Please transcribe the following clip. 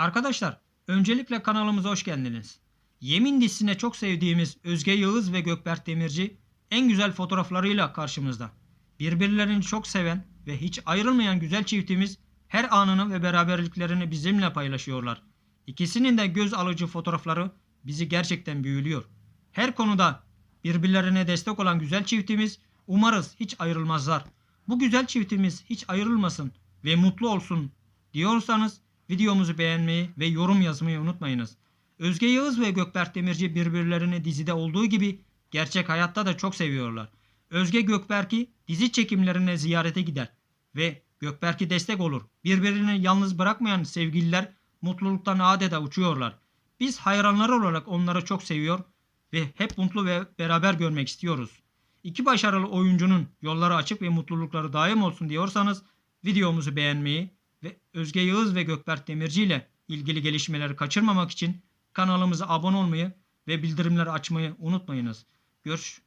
Arkadaşlar, öncelikle kanalımıza hoş geldiniz. Yemin dizisine çok sevdiğimiz Özge Yağız ve Gökberk Demirci en güzel fotoğraflarıyla karşımızda. Birbirlerini çok seven ve hiç ayrılmayan güzel çiftimiz her anını ve beraberliklerini bizimle paylaşıyorlar. İkisinin de göz alıcı fotoğrafları bizi gerçekten büyülüyor. Her konuda birbirlerine destek olan güzel çiftimiz umarız hiç ayrılmazlar. Bu güzel çiftimiz hiç ayrılmasın ve mutlu olsun diyorsanız videomuzu beğenmeyi ve yorum yazmayı unutmayınız. Özge Yağız ve Gökberk Demirci birbirlerini dizide olduğu gibi gerçek hayatta da çok seviyorlar. Özge Gökberk'i dizi çekimlerine ziyarete gider ve Gökberk'i destek olur. Birbirini yalnız bırakmayan sevgililer mutluluktan adeta uçuyorlar. Biz hayranlar olarak onları çok seviyor ve hep mutlu ve beraber görmek istiyoruz. İki başarılı oyuncunun yolları açık ve mutlulukları daim olsun diyorsanız videomuzu beğenmeyi ve Özge Yağız ve Gökberk Demirci ile ilgili gelişmeleri kaçırmamak için kanalımıza abone olmayı ve bildirimleri açmayı unutmayınız. Görüş